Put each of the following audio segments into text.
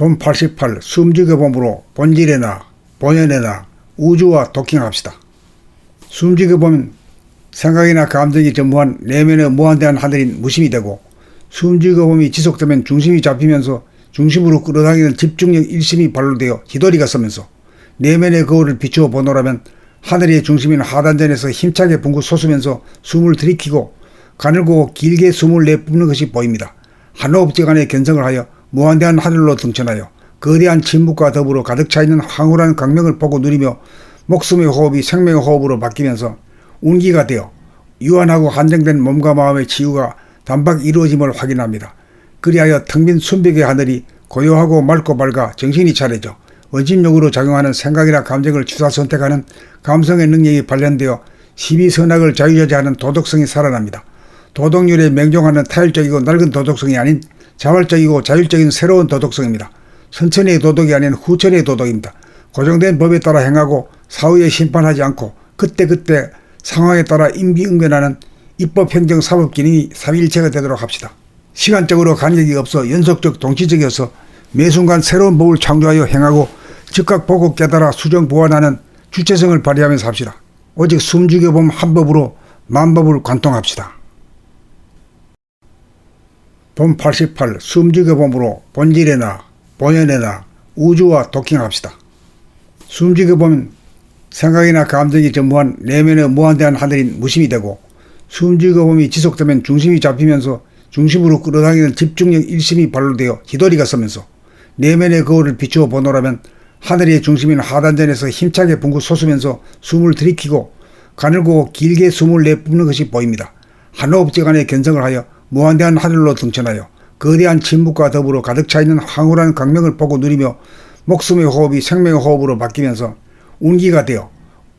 본 88 숨죽여 봄으로 본질에나 본연에나 우주와 도킹합시다. 숨죽여 보면 생각이나 감정이 전무한 내면의 무한대한 하늘인 무심이 되고 숨죽여 봄이 지속되면 중심이 잡히면서 중심으로 끌어당기는 집중력 일심이 발로되어 기도리가 서면서 내면의 거울을 비추어 보노라면 하늘의 중심인 하단전에서 힘차게 붕고 솟으면서 숨을 들이키고 가늘고 길게 숨을 내뿜는 것이 보입니다. 한 호흡지간의 견성을 하여 무한대한 하늘로 등천하여 거대한 침묵과 더불어 가득 차 있는 황홀한 강명을 보고 누리며 목숨의 호흡이 생명의 호흡으로 바뀌면서 운기가 되어 유한하고 한정된 몸과 마음의 치유가 단박 이루어짐을 확인합니다. 그리하여 텅 빈 순백의 하늘이 고요하고 맑고 밝아 정신이 차려져 원심력으로 작용하는 생각이나 감정을 주사 선택하는 감성의 능력이 발현되어 시비 선악을 자유자재하는 도덕성이 살아납니다. 도덕률에 맹종하는 타율적이고 낡은 도덕성이 아닌 자발적이고 자율적인 새로운 도덕성입니다. 선천의 도덕이 아닌 후천의 도덕입니다. 고정된 법에 따라 행하고 사후에 심판하지 않고 그때그때 상황에 따라 임기응변하는 입법, 행정, 사법 기능이 삼위일체가 되도록 합시다. 시간적으로 간격이 없어 연속적 동시적이어서 매 순간 새로운 법을 창조하여 행하고 즉각 보고 깨달아 수정 보완하는 주체성을 발휘하면서 합시다. 오직 숨죽여 봄 한 법으로 만법을 관통합시다. 봄88 숨죽여 봄으로 본질에나 본연에나 우주와 도킹합시다. 숨죽여 보면 생각이나 감정이 전무한 내면의 무한대한 하늘인 무심이 되고 숨죽여 봄이 지속되면 중심이 잡히면서 중심으로 끌어당기는 집중력 일심이 발로되어 기도리가 서면서 내면의 거울을 비추어 보노라면 하늘의 중심인 하단전에서 힘차게 붕고 솟으면서 숨을 들이키고 가늘고 길게 숨을 내뿜는 것이 보입니다. 한 호흡지간의 견성을 하여 무한대한 하늘로 등천하여 거대한 침묵과 더불어 가득 차 있는 황홀한 강명을 보고 누리며 목숨의 호흡이 생명의 호흡으로 바뀌면서 운기가 되어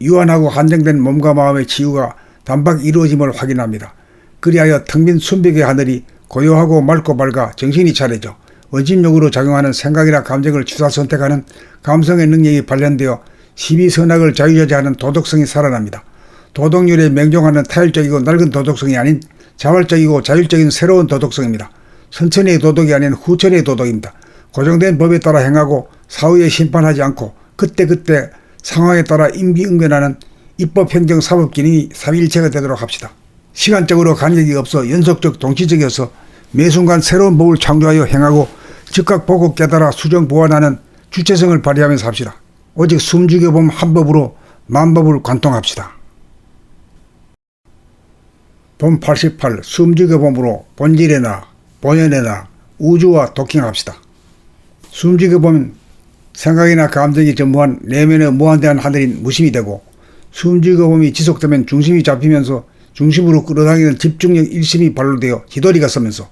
유한하고 한정된 몸과 마음의 치유가 단박 이루어짐을 확인합니다. 그리하여 텅빈 순백의 하늘이 고요하고 맑고 밝아 정신이 차려져 원심력으로 작용하는 생각이나 감정을 주사 선택하는 감성의 능력이 발현되어 시비 선악을 자유자재하는 도덕성이 살아납니다. 도덕률에 맹종하는 타율적이고 낡은 도덕성이 아닌 자발적이고 자율적인 새로운 도덕성입니다. 선천의 도덕이 아닌 후천의 도덕입니다. 고정된 법에 따라 행하고 사후에 심판하지 않고 그때그때 상황에 따라 임기응변하는 입법, 행정, 사법 기능이 삼위일체가 되도록 합시다. 시간적으로 간격이 없어 연속적 동시적이어서 매 순간 새로운 법을 창조하여 행하고 즉각 보고 깨달아 수정 보완하는 주체성을 발휘하면서 합시다. 오직 숨죽여 봄 한 법으로 만법을 관통합시다. 봄88 숨죽여 봄으로 본질에나 본연에나 우주와 도킹합시다. 숨죽여 보면 생각이나 감정이 전무한 내면의 무한대한 하늘인 무심이 되고 숨죽여 봄이 지속되면 중심이 잡히면서 중심으로 끌어당기는 집중력 일심이 발로되어 기도리가 서면서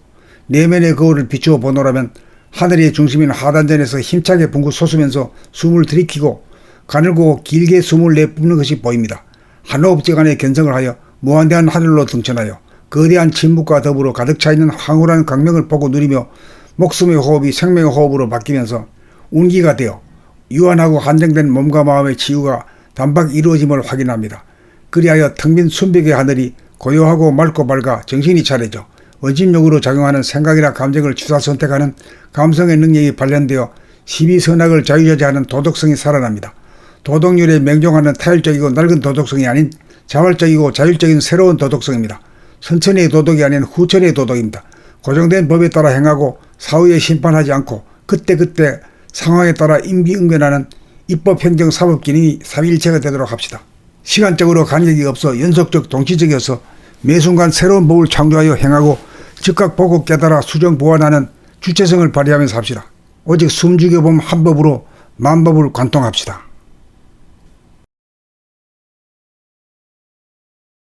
내면의 거울을 비추어 보노라면 하늘의 중심인 하단전에서 힘차게 붕고 솟으면서 숨을 들이키고 가늘고 길게 숨을 내뿜는 것이 보입니다. 한 호흡지간의 견성을 하여 무한대한 하늘로 등천하여 거대한 침묵과 더불어 가득 차 있는 황홀한 강명을 보고 누리며 목숨의 호흡이 생명의 호흡으로 바뀌면서 운기가 되어 유한하고 한정된 몸과 마음의 치유가 단박 이루어짐을 확인합니다. 그리하여 텅빈 순백의 하늘이 고요하고 맑고 밝아 정신이 차려져 원심력으로 작용하는 생각이나 감정을 주사 선택하는 감성의 능력이 발현되어 시비 선악을 자유자재하는 도덕성이 살아납니다. 도덕률에 맹종하는 타율적이고 낡은 도덕성이 아닌 자발적이고 자율적인 새로운 도덕성입니다. 선천의 도덕이 아닌 후천의 도덕입니다. 고정된 법에 따라 행하고 사후에 심판하지 않고 그때그때 상황에 따라 임기응변하는 입법, 행정, 사법 기능이 삼위일체가 되도록 합시다. 시간적으로 간격이 없어 연속적 동시적이어서 매 순간 새로운 법을 창조하여 행하고 즉각 보고 깨달아 수정 보완하는 주체성을 발휘하면서 합시다. 오직 숨죽여 봄 한 법으로 만법을 관통합시다.